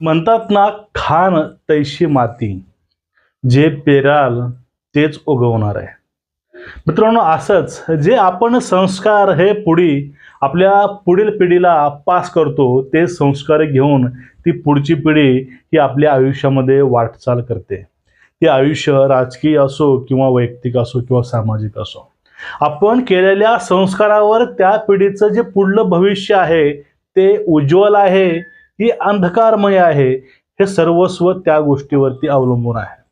म्हणतात ना खान तैशी माती. जे पेराल तेच उगवणार आहे. मित्रांनो असंच जे आपण संस्कार हे पुढी आपल्या पुढील पिढीला पास करतो ते संस्कार घेऊन ती पुढची पिढी ही आपल्या आयुष्यामध्ये वाटचाल करते. ते आयुष्य राजकीय असो किंवा वैयक्तिक असो किंवा सामाजिक असो. आपण केलेल्या संस्कारावर त्या पिढीचं जे पुढलं भविष्य आहे ते उज्ज्वल आहे ही अंधकारमय आहे. हे सर्वस्व त्या गोष्टीवरती अवलंबून आहे.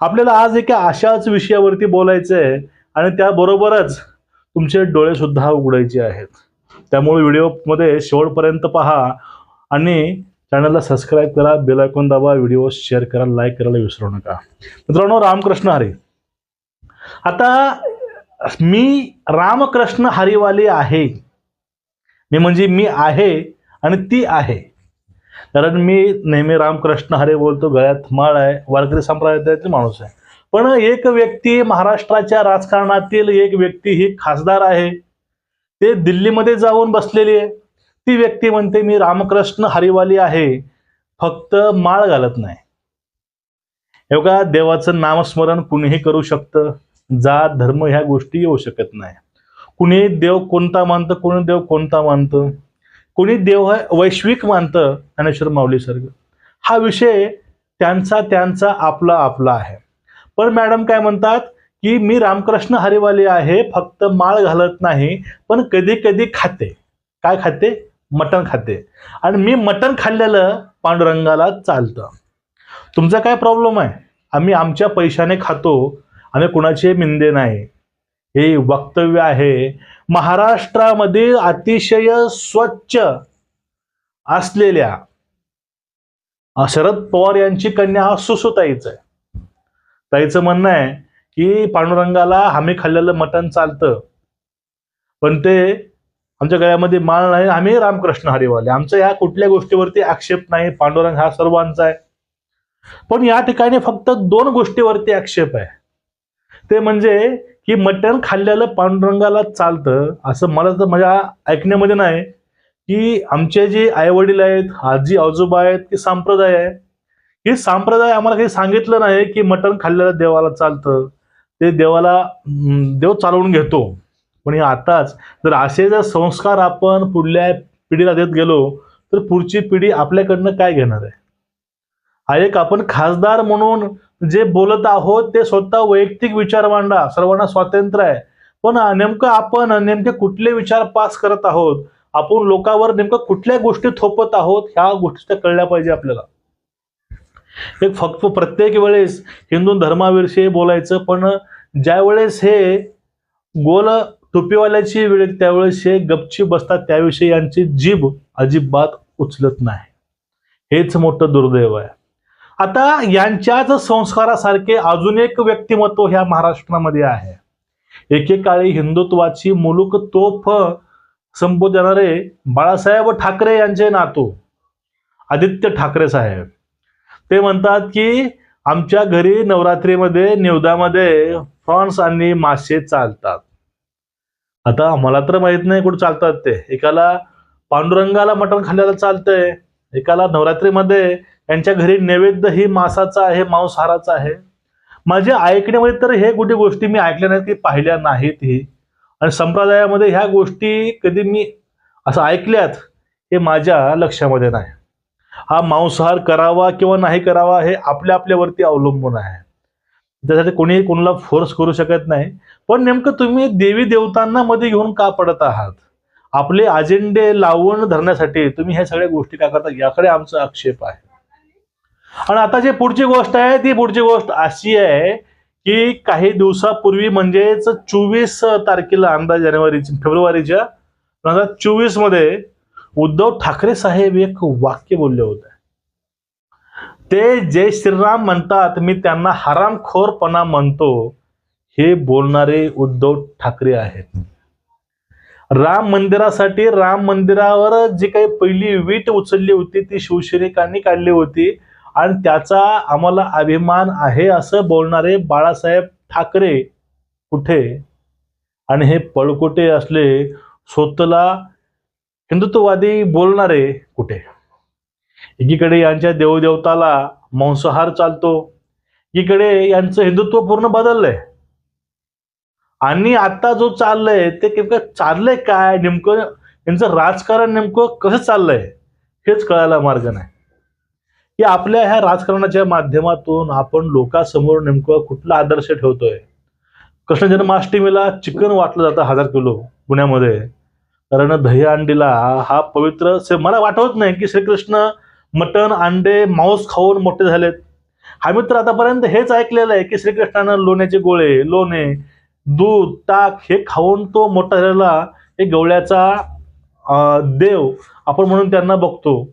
आपल्याला आज एका अशाच विषयावरती बोलायचं आहे आणि त्याबरोबरच तुमचे डोळे सुद्धा उघडायचे आहेत. त्यामुळे व्हिडिओमध्ये शेवटपर्यंत पहा आणि चॅनलला सबस्क्राईब करा बेलायकॉन दाबा व्हिडिओ शेअर करा लाईक करायला विसरू नका. मित्रांनो रामकृष्ण हरी. आता मी रामकृष्ण हरिवाली आहे. मी म्हणजे मी आहे आणि ती आहे. कारण मी नेहमी रामकृष्ण हरे बोलतो गळ्यात माळ आहे वारकरी संप्रदायातील माणूस आहे. पण एक व्यक्ती महाराष्ट्राच्या राजकारणातील एक व्यक्ती ही खासदार आहे. ते दिल्लीमध्ये जाऊन बसलेली आहे. ती व्यक्ती म्हणते मी रामकृष्ण हरिवाली आहे. फक्त माळ घालत नाही. एवढा देवाचं नामस्मरण कुणीही करू शकतं. जात धर्म ह्या गोष्टी येऊ शकत नाही. कुणी देव कोणता मानतं कोणी देव कोणता मानतं? कोणी देव वैश्विक मानतं ज्ञानेश्वर माऊली सर्ग हा विषय त्यांचा त्यांचा आपला आपला आहे. पण मॅडम काय म्हणतात की मी रामकृष्ण हरिवाली आहे फक्त माळ घालत नाही पण कधी कधी खाते. काय खाते? मटण खाते. आणि मी मटण खाल्लेलं पांडुरंगाला चालतं. तुमचा काय प्रॉब्लेम आहे? आम्ही आमच्या पैशाने खातो आम्ही कुणाचे मिंदे नाही. हे वक्तव्य आहे महाराष्ट्रामध्ये अतिशय स्वच्छ असलेल्या शरद पवार यांची कन्या हा सुसुताईच आहे. ताईचं म्हणणं आहे की पांडुरंगाला आम्ही खाल्लेलं मटण चालतं पण ते आमच्या गळ्यामध्ये माळ नाही आम्ही रामकृष्ण हरिवाले. आमचं ह्या कुठल्या गोष्टीवरती आक्षेप नाही पांडुरंग हा सर्वांचा आहे. पण या ठिकाणी फक्त दोन गोष्टीवरती आक्षेप आहे. ते म्हणजे की मटण खाल्लेलं पांडुरंगाला चालतं. असं मला तर माझ्या ऐकण्यामध्ये नाही. की आमचे जे आईवडील आहेत आजी आजोबा आहेत की संप्रदाय आहे हे संप्रदाय आम्हाला काही सांगितलं नाही की मटण खाल्लेलं देवाला चालतं. ते देवाला देव चालवून घेतो. पण हे आताच जर असे जर संस्कार आपण पुढल्या पिढीला देत गेलो तर पुढची पिढी आपल्याकडनं काय घेणार आहे? हा एक आपण खासदार म्हणून जे बोलत आहोत ते स्वतः वैयक्तिक विचार मांडा. सर्वांना स्वातंत्र्य आहे. पण नेमकं आपण नेमके कुठले विचार पास करत आहोत? आपण लोकांवर नेमकं कुठल्या गोष्टी थोपत आहोत? ह्या गोष्टी त्या कळल्या पाहिजे आपल्याला. एक फक्त प्रत्येक वेळेस हिंदू धर्माविषयी बोलायचं पण ज्या वेळेस हे गोल टोपीवाल्याची वेळ येते, त्यावेळेस हे गपची बसतात. त्याविषयी यांची जीभ अजिबात उचलत नाही. हेच मोठं दुर्दैव आहे. आता यांच्याच संस्कारासारखे अजून एक व्यक्तिमत्व ह्या महाराष्ट्रामध्ये आहे. एकेकाळी हिंदुत्वाची मुलुक तोफ संबोधणारे बाळासाहेब ठाकरे यांचे नातू आदित्य ठाकरे साहेब. ते म्हणतात की आमच्या घरी नवरात्रीमध्ये निवदामध्ये फ्रॉन्स आणि मासे चालतात. आता मला तर माहीत नाही कुठे चालतात ते. एकाला पांडुरंगाला मटण खाल्ल्याला चालतंय. एकाला नवरात्रीमध्ये यांच्या घरी नैवेद्य ही मासाचा आहे मांसाहाराचा आहे. माझे ऐकण्यामध्ये तर हे कुठे गोष्टी मी ऐकल्या नाहीत की पाहिल्या नाहीत ही. आणि संप्रदायामध्ये ह्या गोष्टी कधी मी असं ऐकल्यात हे माझ्या लक्षामध्ये नाही. हा मांसाहार करावा किंवा नाही करावा हे आपल्या आपल्यावरती अवलंबून आहे. त्यासाठी कोणी कोणाला फोर्स करू शकत नाही. पण नेमकं तुम्ही देवी देवतांना मध्ये घेऊन का पडत आहात? आपले अजेंडे लावून धरण्यासाठी तुम्ही ह्या सगळ्या गोष्टी काय करता? याकडे आमचा आक्षेप आहे. आणि आता जे पुढची गोष्ट आहे ती पुढची गोष्ट अशी आहे की काही दिवसापूर्वी म्हणजेच चोवीस तारखेला अंदाज जानेवारीची फेब्रुवारीच्या दोन हजार चोवीसमध्ये उद्धव ठाकरे साहेब एक वाक्य बोलले होते. ते जय श्रीराम म्हणतात मी त्यांना हरामखोरपणा म्हणतो हे बोलणारे उद्धव ठाकरे आहेत. राम मंदिरासाठी राम मंदिरावर जी काही पहिली वीट उचलली होती ती शिवसैनिकांनी काढली होती. आणि त्याचा आम्हाला अभिमान आहे असं बोलणारे बाळासाहेब ठाकरे कुठे? आणि हे पळकुटे असले? स्वतःला हिंदुत्ववादी बोलणारे कुठे? एकीकडे यांच्या देवदेवताला मांसाहार चालतो. एकीकडे यांचं हिंदुत्व पूर्ण बदललंय. आणि आता जो चाललंय ते नेमकं चाललंय काय? नेमकं यांचं राजकारण नेमकं कसं चाललंय? हेच कळायला मार्ग नाही. की आपल्या ह्या राजकारणाच्या माध्यमातून आपण लोकांसमोर नेमकं कुठला आदर्श ठेवतोय? कृष्ण जन्माष्टमीला चिकन वाटलं जातं हजार किलो पुण्यामध्ये. कारण दही अंडीला हा पवित्र से- मला वाटवत नाही की श्रीकृष्ण मटण अंडे मांस खाऊन मोठे झालेत. हा मित्र आतापर्यंत हेच ऐकलेलं आहे की श्रीकृष्णानं लोण्याचे गोळे लोणे दूध ताक हे खाऊन तो मोठा झालेला एक गवळ्याचा देव आपण म्हणून त्यांना बघतो.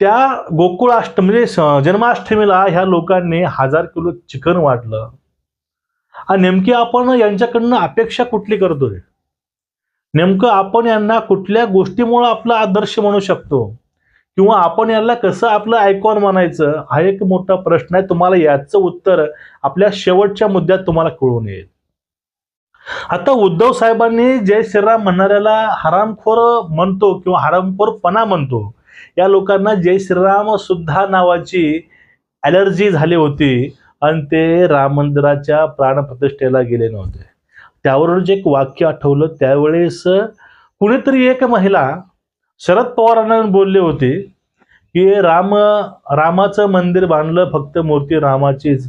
त्या गोकुळाष्ट म्हणजे जन्माष्टमीला ह्या लोकांनी हजार किलो चिकन वाटलं. आणि नेमकी आपण यांच्याकडनं अपेक्षा कुठली करतोय? नेमकं आपण यांना कुठल्या गोष्टीमुळं आपला आदर्श म्हणू शकतो? किंवा आपण यांना कसं आपलं आयकॉन म्हणायचं? हा एक मोठा प्रश्न आहे. तुम्हाला याचं उत्तर आपल्या शेवटच्या मुद्द्यात तुम्हाला कळून येईल. आता उद्धव साहेबांनी जय श्रीराम म्हणणाऱ्याला हरामखोर म्हणतो किंवा हरामखोरपणा म्हणतो. या लोकांना जय श्रीराम सुद्धा नावाची ॲलर्जी झाली होती आणि ते राम मंदिराच्या प्राणप्रतिष्ठेला गेले नव्हते. त्यावरून जे एक वाक्य आठवलं त्यावेळेस कुणीतरी एक महिला शरद पवारांना बोलले होते की राम रामाचं मंदिर बांधलं फक्त मूर्ती रामाचीच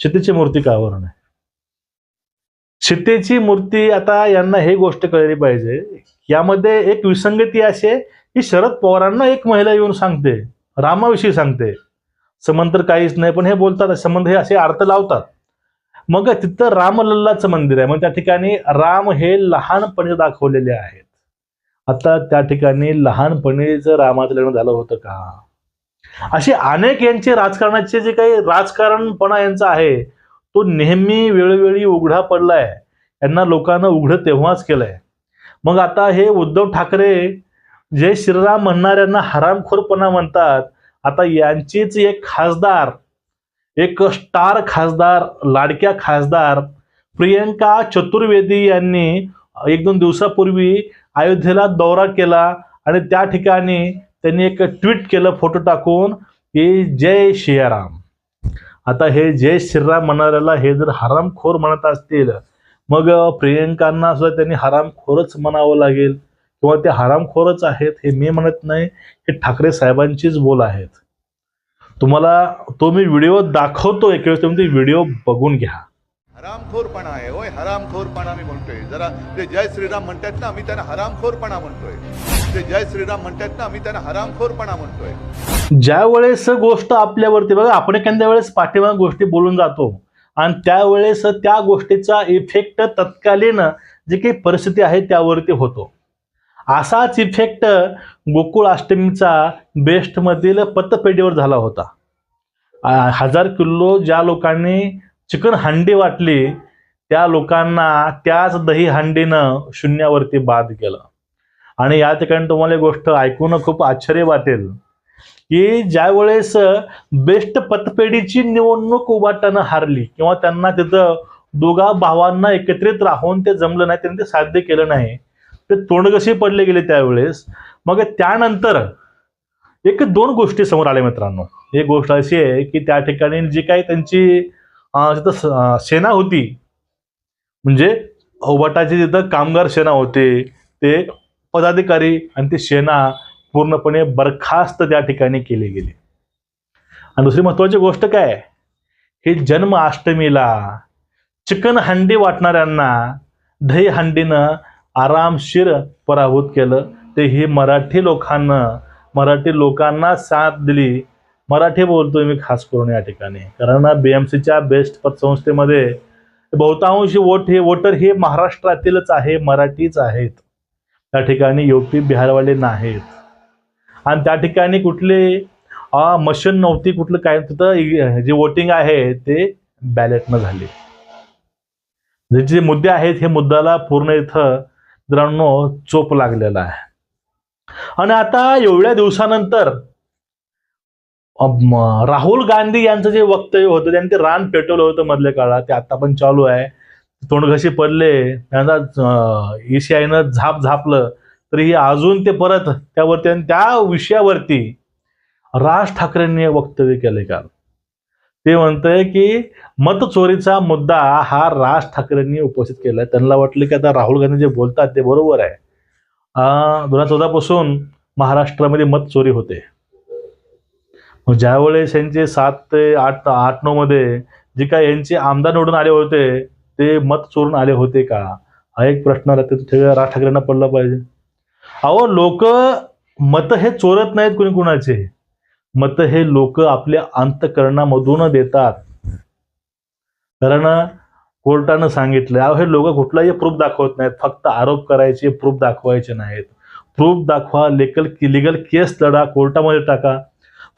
सीतेची मूर्ती का नाही? सीतेची मूर्ती आता यांना हे गोष्ट कळली पाहिजे. यामध्ये एक विसंगती अशी आहे की शरद पवारांना एक महिला येऊन सांगते रामाविषयी सांगते. समंतर तर काहीच नाही पण हे बोलतात संबंध हे असे अर्थ लावतात. मग तिथं रामलल्लाचं मंदिर आहे. मग त्या ठिकाणी राम हे लहानपणी दाखवलेले आहेत. आता त्या ठिकाणी लहानपणीच रामाचं लग्न झालं होतं का? असे अनेक यांचे राजकारणाचे जे काही राजकारणपणा यांचा आहे तो नेहमी वेळोवेळी उघडा पडलाय. यांना लोकांना उघडं तेव्हाच केलंय. मग आता हे उद्धव ठाकरे जय श्रीराम म्हणणाऱ्यांना हरामखोरपणा म्हणतात आता यांचीच एक खासदार एक स्टार खासदार लाडक्या खासदार प्रियंका चतुर्वेदी यांनी एक दोन दिवसापूर्वी अयोध्येला दौरा केला आणि त्या ठिकाणी त्यांनी एक ट्विट केलं फोटो टाकून की जय श्रीराम. आता हे जय श्रीराम म्हणाऱ्याला हे जर हरामखोर म्हणत असतील मग प्रियंकांना सुद्धा त्यांनी हरामखोरच म्हणावं लागेल. किंवा ते हरामखोरच आहेत हे मी म्हणत नाही हे ठाकरे साहेबांचीच बोल आहेत. तुम्हाला तो मी व्हिडिओ दाखवतो एक वेळेस तुम्ही व्हिडिओ बघून घ्या. हरामखोरपणा आहे. होय हरामखोरपणा मी म्हणतोय. जरा ते जय श्रीराम म्हणतात ना आम्ही त्यांना हरामखोरपणा म्हणतोय. ते जय श्रीराम म्हणतात ना आम्ही त्यांना हरामखोरपणा म्हणतोय. ज्या वेळेस गोष्ट आपल्यावरती बघा आपण एखाद्या वेळेस पाठीमाग गोष्टी बोलून जातो आणि त्यावेळेस त्या गोष्टीचा इफेक्ट तत्कालीन जी काही परिस्थिती आहे त्यावरती होतो. असाच इफेक्ट गोकुळ अष्टमीचा बेस्टमधील पतपेढीवर झाला होता. हजार किलो ज्या लोकांनी चिकन हंडी वाटली त्या लोकांना त्याच दही हंडीनं शून्यावरती बाद केलं. आणि या ठिकाणी तुम्हाला एक गोष्ट ऐकून खूप आश्चर्य वाटेल की ज्या वेळेस बेस्ट पतपेढीची निवडणूक उभाटानं हारली किंवा त्यांना तिथं दोघा भावांना एकत्रित राहून ते जमलं नाही त्यांनी ते साध्य केलं नाही ते तोंडगशी पडले गेले त्यावेळेस. मग त्यानंतर एक दोन गोष्टी समोर आल्या मित्रांनो. एक गोष्ट अशी आहे की त्या ठिकाणी जी काही त्यांची तिथं सेना होती म्हणजे उभाटाची जिथं कामगार सेना होते ते पदाधिकारी आणि ती सेना पूर्णपणे बरखास्त त्या ठिकाणी केली गेली. आणि दुसरी महत्वाची गोष्ट काय? हे जन्माष्टमीला चिकन हंडी वाटणाऱ्यांना दही हंडीनं आरामशीर पराभूत केलं. ते ही मराठी लोकांना मराठी लोकांना साथ दिली. मराठी बोलतोय मी खास करून या ठिकाणी. कारण बी एम सीच्या बेस्ट पतसंस्थेमध्ये बहुतांश वोट हे वोटर हे महाराष्ट्रातीलच आहे मराठीच आहेत. त्या ठिकाणी युपी बिहारवाले नाहीत. आणि त्या ठिकाणी कुठले मशीन नव्हती कुठलं काय तिथं जे वोटिंग आहे ते बॅलेटनं झाले. जे जे मुद्दे आहेत हे मुद्द्याला पूर्ण इथं मित्रांनो चोप लागलेला आहे. आणि आता एवढ्या दिवसानंतर राहुल गांधी यांचं जे वक्तव्य होतं त्यांनी ते रान पेटवलं होतं मधल्या काळात ते आता पण चालू आहे. तोंडघशी पडले त्यांना ईसीआयनं झाप झापलं तरी अजून ते परत त्यावरती आणि त्या विषयावरती राज ठाकरेंनी वक्तव्य केले काल ते म्हणतंय की मतचोरीचा मुद्दा हा राज ठाकरेंनी उपस्थित केलाय. त्यांना वाटलं की आता राहुल गांधी जे बोलतात ते बरोबर आहे. दोन हजार चौदा पासून महाराष्ट्रामध्ये मत चोरी होते. मग ज्यावेळेस यांचे सात ते आठ आठ नऊ मध्ये जे काय यांचे आमदार निवडून आले होते ते मत चोरून आले होते का? हा एक प्रश्न राहते राज ठाकरेंना पडला पाहिजे. अहो लोक मत हे चोरत नाहीत कोणी कुणाचे. मत हे लोक आपल्या अंतकरणामधून देतात. कारण कोर्टानं सांगितलं अहो हे लोक कुठलाही प्रूफ दाखवत नाहीत फक्त आरोप करायचे प्रूफ दाखवायचे नाहीत. प्रूफ दाखवा लेकल लिगल केस लढा कोर्टामध्ये टाका.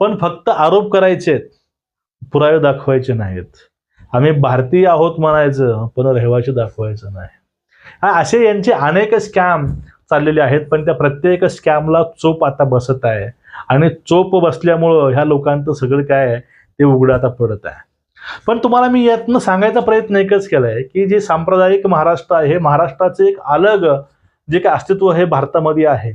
पण फक्त आरोप करायचे पुरावे दाखवायचे नाहीत. आम्ही भारतीय आहोत म्हणायचं पण रहिवाशी दाखवायचं नाही. असे यांचे अनेक स्कॅम चाललेले आहेत पण त्या प्रत्येक स्कॅमला चोप आता बसत आहे. आणि चोप बसल्यामुळं ह्या लोकांचं सगळं काय आहे ते उघडं आता पडत आहे. पण तुम्हाला मी यातनं सांगायचा प्रयत्न एकच केलाय की जे सांप्रदायिक महाराष्ट्र आहे हे महाराष्ट्राचं एक अलग जे काय अस्तित्व हे भारतामध्ये आहे.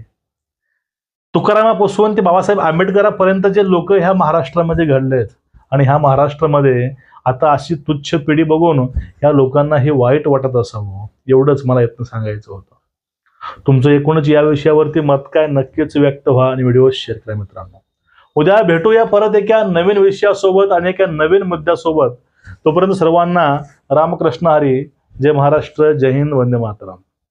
तुकारामापासून ते बाबासाहेब आंबेडकरापर्यंत जे लोक ह्या महाराष्ट्रामध्ये घडलेत. आणि ह्या महाराष्ट्रामध्ये आता अशी तुच्छ पिढी बघून ह्या लोकांना हे वाईट वाटत असावं एवढंच मला यातनं सांगायचं होतं. तुमचं एकूणच या विषयावरती मत काय नक्कीच व्यक्त व्हा आणि व्हिडिओ शेअर करा मित्रांनो. उद्या भेटूया परत एका नवीन विषयासोबत आणि एका नवीन मुद्द्यासोबत. तोपर्यंत सर्वांना रामकृष्ण हरी जय महाराष्ट्र जय हिंद वंदे मातरम.